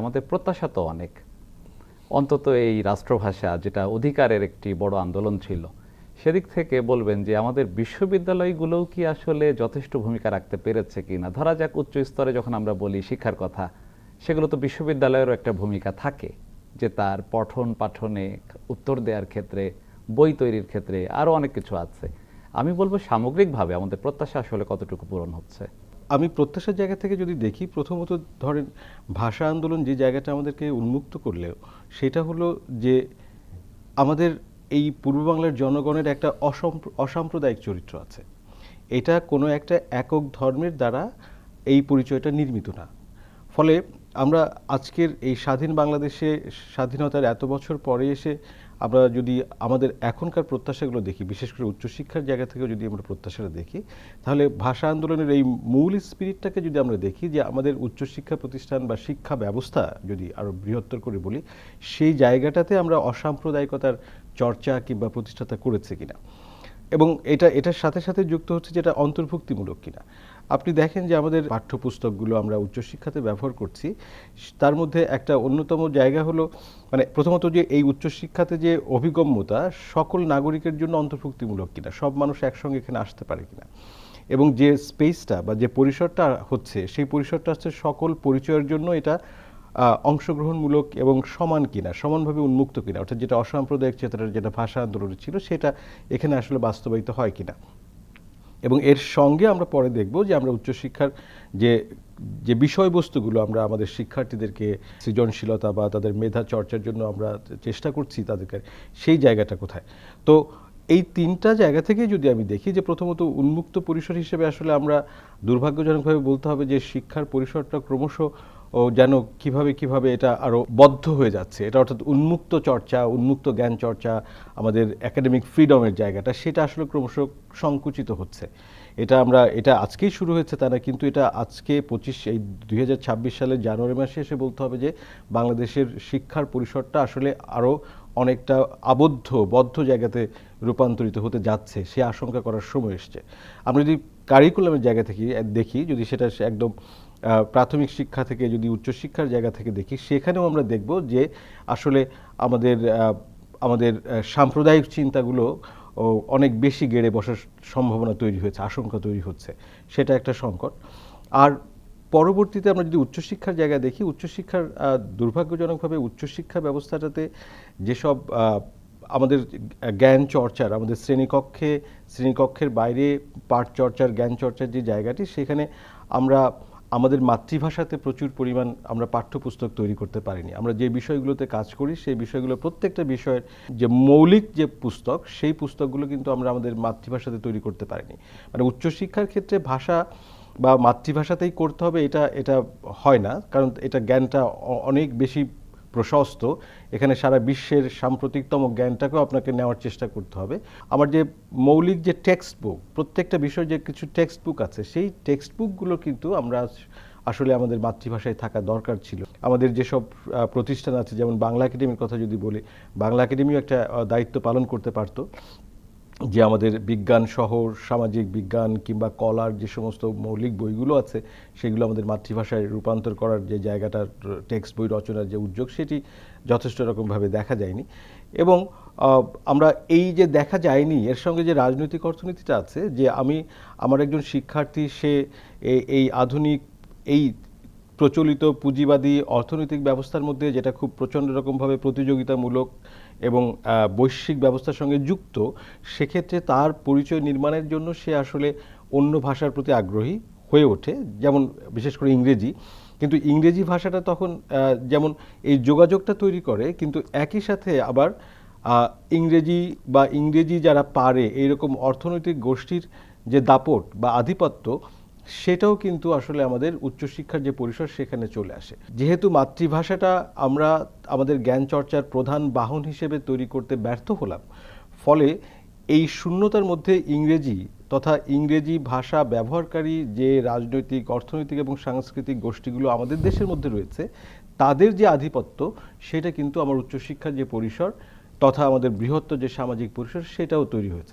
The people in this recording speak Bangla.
আমাদের প্রত্যাশা তো অনেক। অন্তত এই রাষ্ট্রভাষা, যেটা অধিকারের একটি বড় আন্দোলন ছিল, সেদিক থেকে বলবেন যে আমাদের বিশ্ববিদ্যালয়গুলোও কি আসলে যথেষ্ট ভূমিকা রাখতে পেরেছে কিনা? ধরা যাক উচ্চ স্তরে যখন আমরা বলি শিক্ষার কথা, সেগুলো তো বিশ্ববিদ্যালয়েরও একটা ভূমিকা থাকে, যে তার পঠন পাঠনে উত্তর দেওয়ার ক্ষেত্রে, বই তৈরির ক্ষেত্রে আরও অনেক কিছু আছে। আমি বলব সামগ্রিকভাবে আমাদের প্রত্যাশা আসলে কতটুকু পূরণ হচ্ছে। আমি প্রত্যাশার জায়গা থেকে যদি দেখি, প্রথমত ধরেন ভাষা আন্দোলন যে জায়গাটা আমাদেরকে উন্মুক্ত করলেও, সেটা হলো যে আমাদের এই পূর্ব বাংলার জনগণের একটা অসম্প্র- অসাম্প্রদায়িক চরিত্র আছে। এটা কোনো একটা একক ধর্মের দ্বারা এই পরিচয়টা নির্মিত না। ফলে আমরা আজকের এই স্বাধীন বাংলাদেশে স্বাধীনতার এত বছর পরে এসে আমরা যদি আমাদের এখনকার প্রত্যাশাগুলো দেখি, বিশেষ করে উচ্চশিক্ষার জায়গা থেকেও যদি আমরা প্রত্যাশাটা দেখি, তাহলে ভাষা আন্দোলনের এই মূল স্পিরিটটাকে যদি আমরা দেখি যে আমাদের উচ্চশিক্ষা প্রতিষ্ঠান বা শিক্ষা ব্যবস্থা যদি আরও বৃহত্তর করে বলি, সেই জায়গাটাতে আমরা অসাম্প্রদায়িকতার চর্চা কিংবা প্রতিষ্ঠাতা করেছে কিনা? এবং এটা, এটার সাথে সাথে যুক্ত হচ্ছে যেটা অন্তর্ভুক্তিমূলক কিনা? আপনি দেখেন যে আমাদের পাঠ্যপুস্তকগুলো আমরা উচ্চশিক্ষাতে ব্যবহার করছি। তার মধ্যে একটা অন্যতম জায়গা হলো মানে প্রথমত যে এই উচ্চশিক্ষাতে যে অভিগম্যতা সকল নাগরিকের জন্য অন্তর্ভুক্তিমূলক কিনা, সব মানুষ একসঙ্গে এখানে আসতে পারে কিনা। এবং যে স্পেসটা বা যে পরিসরটা হচ্ছে, সেই পরিসরটা হচ্ছে সকল পরিচয়ের জন্য এটা অংশগ্রহণমূলক এবং সমান কিনা, সমানভাবে উন্মুক্ত কিনা, অর্থাৎ যেটা অসাম্প্রদায়িক চেতনার যেটা ভাষা আন্দোলন ছিল, সেটা এখানে আসলে বাস্তবায়িত হয় কিনা। এবং এর সঙ্গে আমরা পরে দেখব যে আমরা উচ্চশিক্ষার যে যে বিষয়বস্তুগুলো আমরা আমাদের শিক্ষার্থীদেরকে সৃজনশীলতা বা তাদের মেধা চর্চার জন্য আমরা চেষ্টা করছি তাদেরকে, সেই জায়গাটা কোথায়? তো এই তিনটা জায়গা থেকে যদি আমি দেখি যে প্রথমত উন্মুক্ত পরিসর হিসেবে আসলে আমরা দুর্ভাগ্যজনকভাবে বলতে হবে যে শিক্ষার পরিসরটা ক্রমশ ও যেন কীভাবে কীভাবে এটা আরও বদ্ধ হয়ে যাচ্ছে। এটা অর্থাৎ উন্মুক্ত চর্চা, উন্মুক্ত জ্ঞান চর্চা, আমাদের একাডেমিক ফ্রিডমের জায়গাটা, সেটা আসলে ক্রমশ সংকুচিত হচ্ছে। এটা আমরা, এটা আজকেই শুরু হয়েছে তা না, কিন্তু এটা আজকে পঁচিশ, এই দুই হাজার ছাব্বিশ সালের জানুয়ারি মাসে এসে বলতে হবে যে, বাংলাদেশের শিক্ষার পরিসরটা আসলে আরও অনেকটা আবদ্ধ, বদ্ধ জায়গাতে রূপান্তরিত হতে যাচ্ছে, সে আশঙ্কা করার সময় এসছে। আমরা যদি কারিকুলামের জায়গা থেকে দেখি, যদি সেটা একদম প্রাথমিক শিক্ষা থেকে, যদি উচ্চশিক্ষার জায়গা থেকে দেখি, সেখানেও আমরা দেখব যে আসলে আমাদের আমাদের সাম্প্রদায়িক চিন্তাগুলো অনেক বেশি গেড়ে বসার সম্ভাবনা তৈরি হয়েছে, আশঙ্কা তৈরি হচ্ছে। সেটা একটা সংকট। আর পরবর্তীতে আমরা যদি উচ্চশিক্ষার জায়গা দেখি, উচ্চশিক্ষার দুর্ভাগ্যজনকভাবে উচ্চশিক্ষা ব্যবস্থাটাতে যেসব আমাদের জ্ঞান চর্চার, আমাদের শ্রেণীকক্ষে, শ্রেণীকক্ষের বাইরে পাঠ চর্চার জ্ঞান চর্চার যে জায়গাটি, সেখানে আমরা আমাদের মাতৃভাষাতে প্রচুর পরিমাণ আমরা পাঠ্যপুস্তক তৈরি করতে পারিনি। আমরা যে বিষয়গুলোতে কাজ করি, সেই বিষয়গুলো প্রত্যেকটা বিষয়ের যে মৌলিক যে পুস্তক, সেই পুস্তকগুলো কিন্তু আমরা আমাদের মাতৃভাষাতে তৈরি করতে পারিনি। মানে উচ্চশিক্ষার ক্ষেত্রে ভাষা বা মাতৃভাষাতেই করতে হবে, এটা এটা হয় না। কারণ এটা জ্ঞানটা অনেক বেশি প্রশস্ত। এখানে সারা বিশ্বের সাম্প্রতিকতম জ্ঞানটাকেও আপনাকে নেওয়ার চেষ্টা করতে হবে। আমার যে মৌলিক যে টেক্সট বুক প্রত্যেকটা বিষয়ে যে কিছু টেক্সট বুক আছে, সেই টেক্সট বুকগুলো কিন্তু আমরা আসলে আমাদের মাতৃভাষায় থাকা দরকার ছিল। আমাদের যেসব প্রতিষ্ঠান আছে, যেমন বাংলা একাডেমির কথা যদি বলি, বাংলা একাডেমিও একটা দায়িত্ব পালন করতে পারতো। যে আমাদের বিজ্ঞান শহর, সামাজিক বিজ্ঞান কিংবা কলার যে সমস্ত মৌলিক বইগুলো আছে, সেগুলো আমাদের মাতৃভাষায় রূপান্তর করার যে জায়গাটা টেক্সট বই রচনার যে উদ্যোগ, সেটি যথেষ্ট রকমভাবে দেখা যায়নি। এবং আমরা এই যে দেখা যায়নি, এর সঙ্গে যে রাজনৈতিক অর্থনীতিটা আছে, যে আমি, আমার একজন শিক্ষার্থী, সে এই আধুনিক, এই প্রচলিত পুঁজিবাদী অর্থনৈতিক ব্যবস্থার মধ্যে যেটা খুব প্রচণ্ড রকমভাবে প্রতিযোগিতামূলক এবং বৈশ্বিক ব্যবস্থার সঙ্গে যুক্ত, সেক্ষেত্রে তার পরিচয় নির্মাণের জন্য সে আসলে অন্য ভাষার প্রতি আগ্রহী হয়ে ওঠে, যেমন বিশেষ করে ইংরেজি। কিন্তু ইংরেজি ভাষাটা তখন যেমন এই যোগাযোগটা তৈরি করে, কিন্তু একই সাথে আবার ইংরেজি বা ইংরেজি যারা পারে, এইরকম অর্থনৈতিক গোষ্ঠীর যে দাপট বা আধিপত্য সেটাও কিন্তু আসলে আমাদের উচ্চশিক্ষার যে পরিসর সেখানে চলে আসে। যেহেতু মাতৃভাষাটা আমরা আমাদের জ্ঞান চর্চার প্রধান বাহন হিসেবে তৈরি করতে ব্যর্থ হলাম, ফলে এই শূন্যতার মধ্যে ইংরেজি তথা ইংরেজি ভাষা ব্যবহারকারী যে রাজনৈতিক, অর্থনৈতিক এবং সাংস্কৃতিক গোষ্ঠীগুলো আমাদের দেশের মধ্যে রয়েছে, তাদের যে আধিপত্য সেটা কিন্তু আমার উচ্চশিক্ষার যে পরিসর তথা আমাদের বৃহত্তর যে সামাজিক পরিসর সেটাও তৈরি হয়েছে।